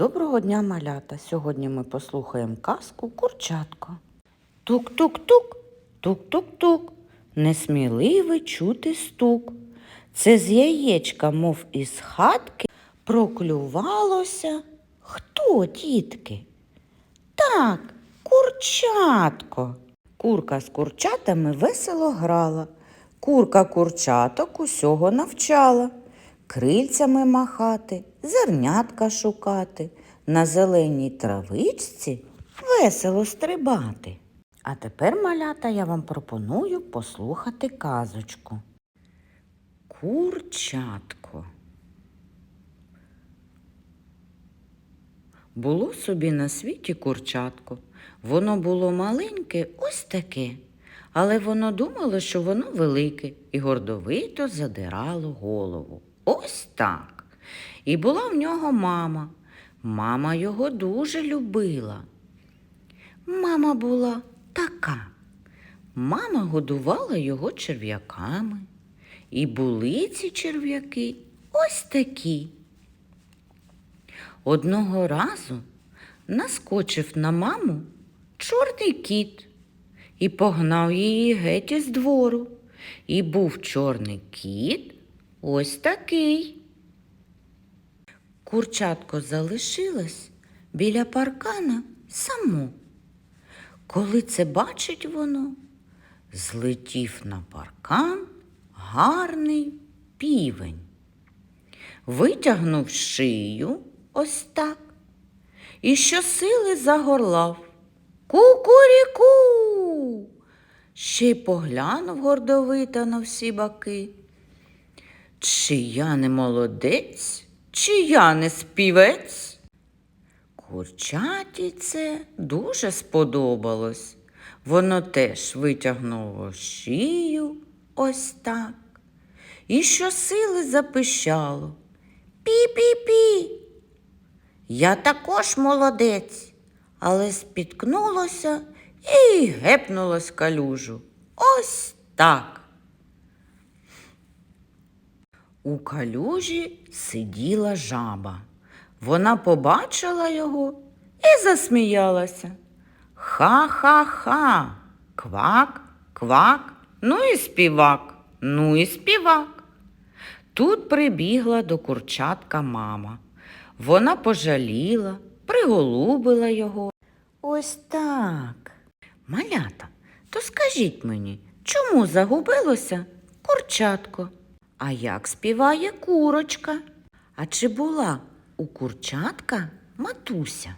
Доброго дня, малята! Сьогодні ми послухаємо казку Курчатко. Тук-тук-тук, тук-тук-тук, несміливий чути стук. Це з яєчка, мов із хатки, проклювалося. Хто, тітки? Так, курчатко. Курка з курчатами весело грала. Курка курчаток усього навчала. Крильцями махати, зернятка шукати, на зеленій травичці весело стрибати. А тепер, малята, я вам пропоную послухати казочку. Курчатко. Було собі на світі курчатко. Воно було маленьке, ось таке, але воно думало, що воно велике, і гордовито задирало голову. Ось так. І була в нього мама. Мама його дуже любила. Мама була така. Мама годувала його черв'яками. І були ці черв'яки ось такі. Одного разу наскочив на маму чорний кіт і погнав її геть із двору. І був чорний кіт ось такий. Курчатко залишилось біля паркана само. Коли це бачить воно, злетів на паркан гарний півень. Витягнув шию ось так і щосили загорлав. Кукуріку. Ще й поглянув гордовито на всі баки. Чи я не молодець, чи я не співець? Курчаті це дуже сподобалось. Воно теж витягнуло шию ось так. І щосили запищало. Пі-пі-пі. Я також молодець, але спіткнулося і гепнулось калюжу. Ось так. У калюжі сиділа жаба. Вона побачила його і засміялася. Ха-ха-ха, квак, квак, ну і співак, ну і співак. Тут прибігла до курчатка мама. Вона пожаліла, приголубила його. Ось так. Малята, то скажіть мені, чому загубилося курчатко? А як співає курочка? А чи була у курчатка матуся?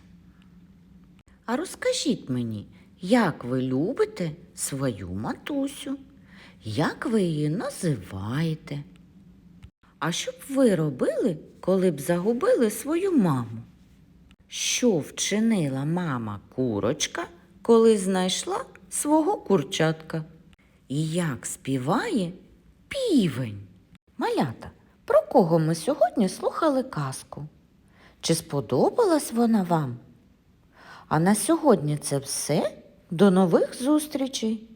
А розкажіть мені, як ви любите свою матусю? Як ви її називаєте? А що б ви робили, коли б загубили свою маму? Що вчинила мама курочка, коли знайшла свого курчатка? І як співає півень? Малята, про кого ми сьогодні слухали казку? Чи сподобалась вона вам? А на сьогодні це все. До нових зустрічей!